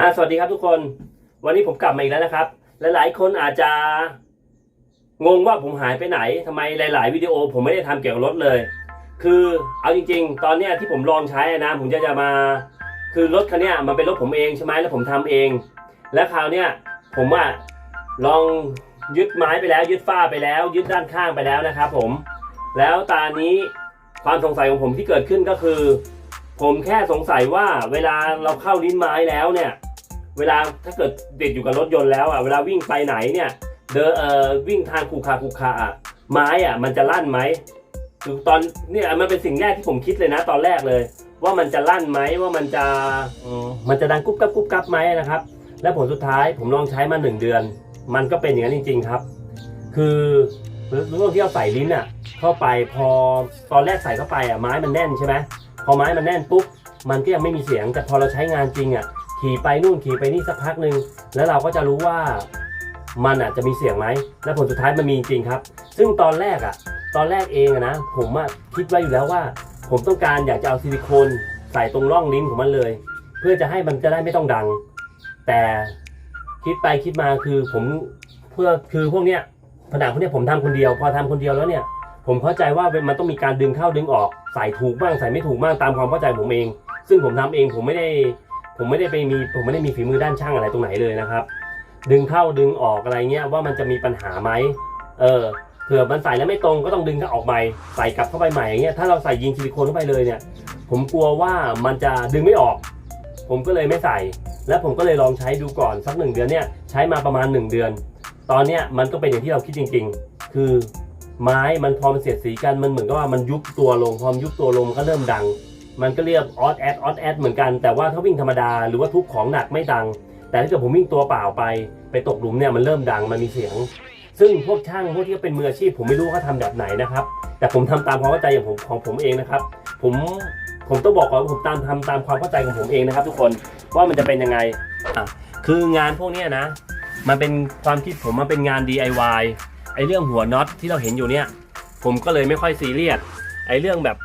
อ่าสวัสดีครับทุกคน วันนี้ผมกลับมาอีกแล้วนะครับ หลายๆ คนอาจจะงงว่าผมหายไปไหนทำไมหลาย ๆ วิดีโอ ผมไม่ได้ทำเกี่ยวกับรถเลย คือเอาจริง ๆ ตอนเนี้ยที่ผมลองใช้นะ ผมจะจะมา คือรถคันนี้มันเป็นรถผมเองใช่ไหมแล้วผมทำเอง และคราวเนี้ยผมอะลองยึดไม้ไปแล้ว ยึดฝ้าไปแล้ว ยึดด้านข้างไปแล้วนะครับผม แล้วตอนนี้ความสงสัยของผมที่เกิดขึ้นก็คือ ผมแค่สงสัยว่าเวลาเราเข้าลิ้นไม้แล้วเนี่ย เวลาถ้าเกิดติดอยู่กับรถยนต์แล้วอะเวลาวิ่งไปไหนเนี่ยเดินเอ่อวิ่งทางคูคาคูคาอะไม้อะมันจะลั่นไหมคือตอนเนี่ยมันเป็นสิ่งแรกที่ผมคิดเลยนะ ตอนแรกเลย ว่ามันจะลั่นไหมว่ามันจะมันจะดังกุ๊บกับกุ๊บกับไหมนะครับ และผลสุดท้ายผมลองใช้มาหนึ่งเดือน มันก็เป็นอย่างนั้นจริง ๆครับ คือเรื่องที่เราใส่ลิ้นอะเข้าไปพอตอนแรกใส่เข้าไปอะไม้มันแน่นใช่ไหมพอไม้มันแน่นปุ๊บมันก็ยังไม่มีเสียงแต่พอเราใช้งานจริงอะ ขี่ไปนู่นขี่ไปนี่สักพักหนึ่งแล้วเราก็จะรู้ว่ามันอะจะมีเสียงไหมและผลสุดท้ายมันมีจริงครับ ซึ่งตอนแรกอะตอนแรกเองนะ ผมคิดไว้อยู่แล้วว่า ผมต้องการอยากจะเอาซิลิโคนใส่ตรงร่องลิ้นของมันเลย เพื่อจะให้มันจะได้ไม่ต้องดัง แต่คิดไปคิดมาคือผมเพื่อคือพวกเนี้ยผนังพวกเนี้ยผมทำคนเดียว พอทำคนเดียวแล้วเนี่ย ผมเข้าใจว่ามันต้องมีการดึงเข้าดึงออกใส่ถูกบ้างใส่ไม่ถูกบ้างตามความเข้าใจผมเอง ซึ่งผมทำเองผมไม่ได้ ผมไม่ได้ไปมีผมไม่ได้มีฝีมือด้านช่างอะไรตรงไหนเลยนะครับ ดึงเข้าดึงออกอะไรเงี้ยว่ามันจะมีปัญหาไหมเออเผื่อมันใส่แล้วไม่ตรงก็ต้องดึงเข้าออกใหม่ใส่กลับเข้าไปใหม่อย่างเงี้ยถ้าเราใส่ยิงซิลิโคนเข้าไปเลยเนี่ย ผมกลัวว่ามันจะดึงไม่ออก ผมก็เลยไม่ใส่ แล้วผมก็เลยลองใช้ดูก่อนสักหนึ่งเดือนเนี่ยใช้มาประมาณ 1 เดือน ตอนเนี้ยมันก็เป็นอย่างที่เราคิดจริง ๆ คือไม้มันพอมันเสียดสีกันมันเหมือนกับว่ามันยุบตัวลงพอมยุบตัวลงมันก็เริ่มดัง มันก็เรียกออดแอดออดแอดเหมือนกันแต่ว่าถ้าวิ่งธรรมดาหรือว่าทุบของหนักไม่ดัง แต่ถ้าเกิดผมวิ่งตัวเปล่าไป ไปตกหลุมเนี่ยมันเริ่มดังมันมีเสียง ซึ่งพวกช่างพวกที่เป็นมืออาชีพผมไม่รู้เขาทำแบบไหนนะครับ แต่ผมทำตามความเข้าใจอย่างผมของผมเองนะครับ ผมผมต้องบอกก่อนว่าผมตามทำตามความเข้าใจของผมเองนะครับ ทุกคนว่ามันจะเป็นยังไงอะคืองานพวกนี้นะ มันเป็นความคิดผมมันเป็นงาน DIY ไอเรื่องหัวน็อตที่เราเห็นอยู่เนี่ย ผมก็เลยไม่ค่อยซีเรียสไอเรื่องแบบ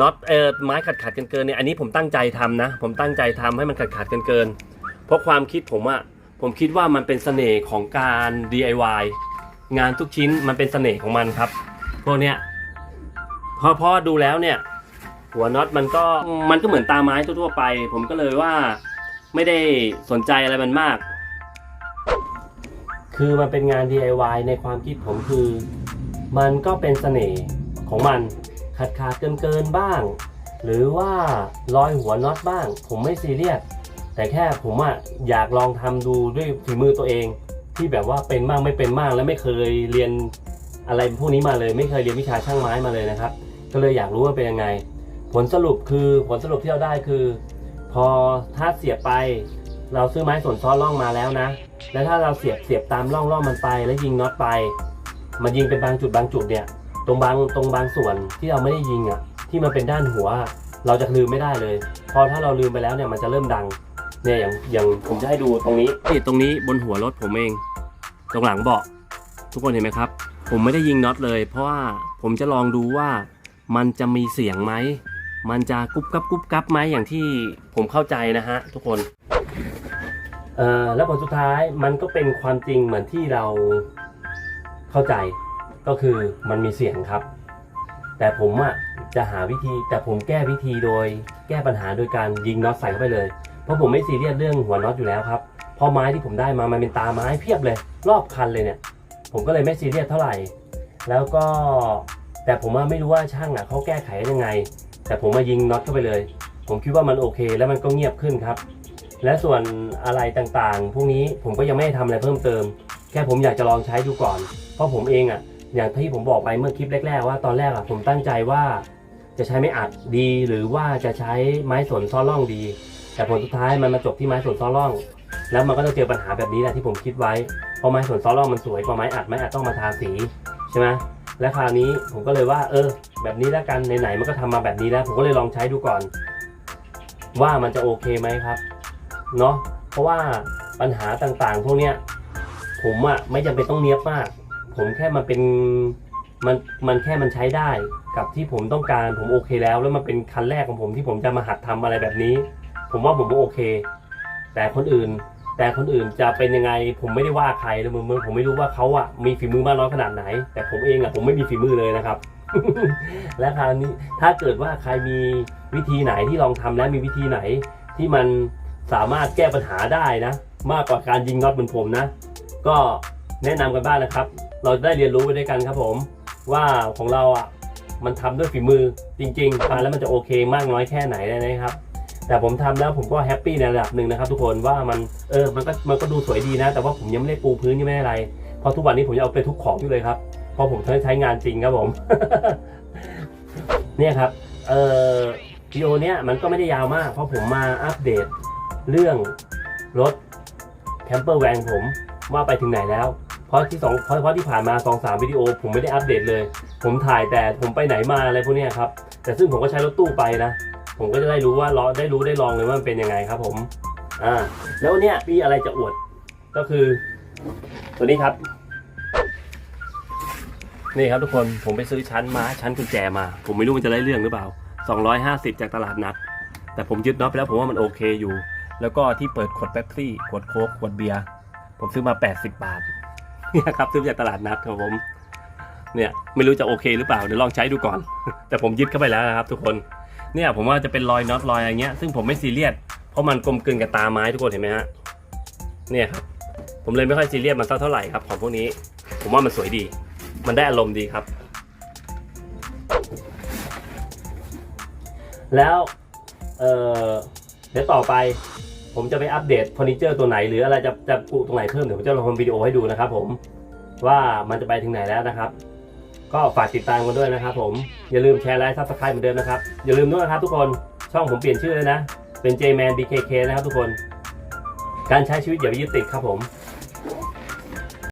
น็อตเออไม้ขัดขัดกันเกินเนี่ยอันนี้ผมตั้งใจทำนะ ผมตั้งใจทำให้มันขัดขัดกันเกิน เพราะความคิดผมอะผมคิดว่ามันเป็นเสน่ห์ของการ DIY งานทุกชิ้นมันเป็นเสน่ห์ของมันครับพวกเนี้ยพอพอดูแล้วเนี่ย หัวน็อตมันก็มันก็เหมือนตาไม้ทั่วๆไป ผมก็เลยว่าไม่ได้สนใจอะไรมันมาก คือมันเป็นงาน DIY ในความคิดผมคือ มันก็เป็นเสน่ห์ของมัน ขาดขาดเกินเกินบ้าง หรือว่ารอยหัวน็อตบ้าง ผมไม่ซีเรียสแต่แค่ผมอะอยากลองทำดูด้วยฝีมือตัวเอง ที่แบบว่าเป็นบ้างไม่เป็นบ้างและไม่เคยเรียนอะไรพวกนี้มาเลย ไม่เคยเรียนวิชาช่างไม้มาเลยนะครับ ก็เลยอยากรู้ว่าเป็นยังไง ผลสรุปคือผลสรุปที่เราได้คือ พอถ้าเสียบไป เราซื้อไม้ส่วนซ้อนร่องมาแล้วนะ แล้วถ้าเราเสียบเสียบตามร่องร่องมันไป แล้วยิงน็อตไป มันยิงเป็นบางจุดบางจุดเนี่ย ตรงบางตรงบางส่วนที่เราไม่ได้ยิงอะที่มันเป็นด้านหัวอะเราจะลืมไม่ได้เลย พอถ้าเราลืมไปแล้วเนี่ยมันจะเริ่มดังเนี่ยอย่างอย่างผมจะให้ดูตรงนี้นี่ตรงนี้บนหัวรถผมเอง ตรงหลังเบาะทุกคนเห็นไหมครับ ผมไม่ได้ยิงน็อตเลย เพราะว่าผมจะลองดูว่ามันจะมีเสียงไหมมันจะกุ๊บกับกุ๊บกับไหมอย่างที่ผมเข้าใจนะฮะทุกคนเอ่อแล้วผลสุดท้ายมันก็เป็นความจริงเหมือนที่เราเข้าใจ ก็คือมันมีเสียงครับ แต่ผมอะจะหาวิธีแต่ผมแก้วิธีโดย แก้ปัญหาโดยการยิงน็อตใส่เข้าไปเลย เพราะผมไม่ซีเรียสเรื่องหัวน็อตอยู่แล้วครับเพราะไม้ที่ผมได้มามันเป็นตาไม้เพียบเลย รอบคันเลยเนี่ย ผมก็เลยไม่ซีเรียสเท่าไหร่ แล้วก็แต่ผมว่าไม่รู้ว่าช่างอะเขาแก้ไขยังไง แต่ผมมายิงน็อตเข้าไปเลย ผมคิดว่ามันโอเคแล้วมันก็เงียบขึ้นครับ และส่วนอะไรต่างๆ พวกนี้ผมก็ยังไม่ได้ทำอะไรเพิ่มเติม แค่ผมอยากจะลองใช้ดูก่อน เพราะผมเองอะ อย่างที่ผมบอกไปเมื่อคลิปแรก ๆ ว่าตอนแรกอะผมตั้งใจว่าจะใช้ไม้อัดดีหรือว่าจะใช้ไม้สนซ้อล่องดี แต่ผลสุดท้ายมันมาจบที่ไม้สนซ้อล่อง แล้วมันก็จะเจอปัญหาแบบนี้แหละที่ผมคิดไว้เพราะไม้สนซ้อล่องมันสวยกว่าไม้อัดไม้อัดต้องมาทาสีใช่ไหมและคราวนี้ผมก็เลยว่า เออ แบบนี้แล้วกันไหนๆมันก็ทำมาแบบนี้แล้ว ผมก็เลยลองใช้ดูก่อน ว่ามันจะโอเคไหมครับเนาะเพราะว่าปัญหาต่างๆ พวกเนี้ยผมอะไม่จำเป็นต้องเนี้ยบมาก ผมแค่มันเป็นมันมันแค่มันใช้ได้กับที่ผมต้องการผมโอเคแล้ว แล้วมันเป็นคันแรกของผมที่ผมจะมาหัดทำอะไรแบบนี้ ผมว่าผมก็โอเค แต่คนอื่น แต่คนอื่นจะเป็นยังไง ผมไม่ได้ว่าใครเลยมึงผมไม่รู้ว่าเขาอะมีฝีมือมากน้อยขนาดไหน แต่ผมเองอะผมไม่มีฝีมือเลยนะครับ และคราวนี้ถ้าเกิดว่าใครมีวิธีไหนที่ลองทำแล้วมีวิธีไหนที่มันสามารถแก้ปัญหาได้นะ มากกว่าการยิงน็อตเหมือนผมนะ ก็แนะนำกันบ้างนะครับ เราได้เรียนรู้ไปด้วยกันครับผม ว่าของเราอะมันทำด้วยฝีมือจริงๆทาแล้วมันจะโอเคมากน้อยแค่ไหนนะครับ แต่ผมทำแล้วผมก็แฮปปี้ในระดับหนึ่งนะครับ ทุกคนว่ามันเออมันก็มันก็ดูสวยดีนะ แต่ว่าผมยังไม่ได้ปูพื้นยังไม่ได้อะไรเพราะทุกวันนี้ผมยังเอาไปทุกของอยู่เลยครับเพราะผมใช้ใช้งานจริงครับผม เนี่ยครับเออวิดีโอเนี้ยมันก็ไม่ได้ยาวมาก เพราะผมมาอัปเดตเรื่องรถแคมเปอร์แวนผมว่าไปถึงไหนแล้ว เพราะที่สองเพราะเพราะที่ผ่านมาสองสามวิดีโอ ผมไม่ได้อัปเดตเลย ผมถ่ายแต่ผมไปไหนมาอะไรพวกเนี้ยครับ แต่ซึ่งผมก็ใช้รถตู้ไปนะ ผมก็จะได้รู้ว่าลองได้รู้ได้ลองเลยว่ามันเป็นยังไงครับ ผมอ่าแล้วเนี้ยมีอะไรจะอวดก็คือ ตัวนี้ครับ นี่ครับทุกคนผมไปซื้อชั้นม้าชั้นกุญแจมา ผมไม่รู้มันจะได้เรื่องหรือเปล่า 250 จากตลาดนัด แต่ผมยึดน็อตไปแล้วผมว่ามันโอเคอยู่ แล้วก็ที่เปิดขวดแป๊บซี่ขวดโค้กขวดเบียร์ผมซื้อมา 80 บาท เนี่ยครับซื้อจากตลาดนัดครับผมเนี่ยไม่รู้จะโอเคหรือเปล่าเดี๋ยวลองใช้ดูก่อน แต่ผมยึดเข้าไปแล้วนะครับทุกคนเนี่ยผมว่าจะเป็นรอยน็อตรอยอะไรเงี้ยซึ่งผมไม่ซีเรียสเพราะมันกลมกลืนกับตาไม้ทุกคนเห็นไหมฮะเนี่ยครับผมเลยไม่ค่อยซีเรียสมันสักเท่าไหร่ครับของพวกนี้ ผมว่ามันสวยดี มันได้อารมณ์ดีครับ แล้วเออเดี๋ยวต่อไป ผมจะไปอัปเดตเฟอร์นิเจอร์ตัวไหน หรืออะไรจะจะปลูกตรงไหนเพิ่มเดี๋ยวผมจะลงวิดีโอให้ดูนะครับผมว่ามันจะไปถึงไหนแล้วนะครับ ก็ฝากติดตามกันด้วยนะครับ ผมอย่าลืมแชร์ไลค์ซับสไครต์เหมือนเดิมนะครับอย่าลืมด้วยนะครับทุกคนช่องผมเปลี่ยนชื่อเลยนะ เป็น J-Man BKK นะครับทุกคน การใช้ชีวิตอย่าไปยึดติดครับผม